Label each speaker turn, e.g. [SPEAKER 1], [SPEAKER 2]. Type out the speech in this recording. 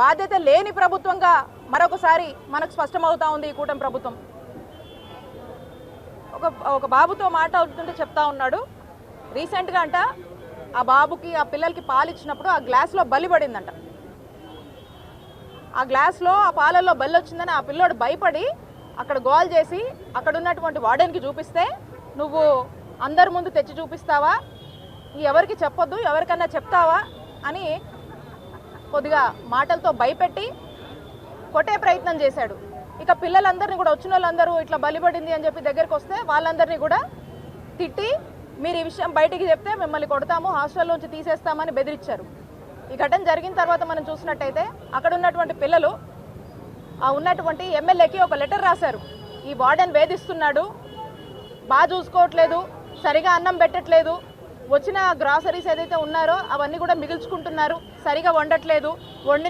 [SPEAKER 1] బాధ్యత లేని ప్రభుత్వంగా మరొకసారి మనకు స్పష్టమవుతా ఉంది ఈ కూటమి ప్రభుత్వం. ఒక ఒక బాబుతో మాట అవుతుంటే చెప్తా ఉన్నాడు. రీసెంట్గా అంట ఆ బాబుకి ఆ పిల్లలకి పాలు ఇచ్చినప్పుడు ఆ గ్లాస్లో బలి పడిందంట. ఆ గ్లాస్లో ఆ పాలల్లో బల్లి వచ్చిందని ఆ పిల్లోడు భయపడి అక్కడ గోల్ చేసి అక్కడ ఉన్నటువంటి వార్డెన్కి చూపిస్తే నువ్వు అందరి ముందు తెచ్చి చూపిస్తావా? ఎవరికి చెప్పొద్దు ఎవరికన్నా చెప్తావా? అని కొద్దిగా మాటలతో భయపెట్టి కొట్టే ప్రయత్నం చేశాడు. ఇక పిల్లలందరినీ కూడా వచ్చిన వాళ్ళందరూ ఇట్లా బలిపడింది అని చెప్పి దగ్గరికి వస్తే వాళ్ళందరినీ కూడా తిట్టి మీరు ఈ విషయం బయటికి చెప్తే మిమ్మల్ని కొడతాము హాస్టల్లోంచి తీసేస్తామని బెదిరించారు. ఈ ఘటన జరిగిన తర్వాత మనం చూసినట్టయితే అక్కడ ఉన్నటువంటి పిల్లలు ఆ ఉన్నటువంటి ఎమ్మెల్యేకి ఒక లెటర్ రాశారు. ఈ వార్డెన్ వేధిస్తున్నాడు బాగా చూసుకోవట్లేదు సరిగా అన్నం పెట్టట్లేదు వచ్చిన గ్రాసరీస్ ఏదైతే ఉన్నారో అవన్నీ కూడా మిగిల్చుకుంటున్నారు. సరిగా వండట్లేదు. వండిన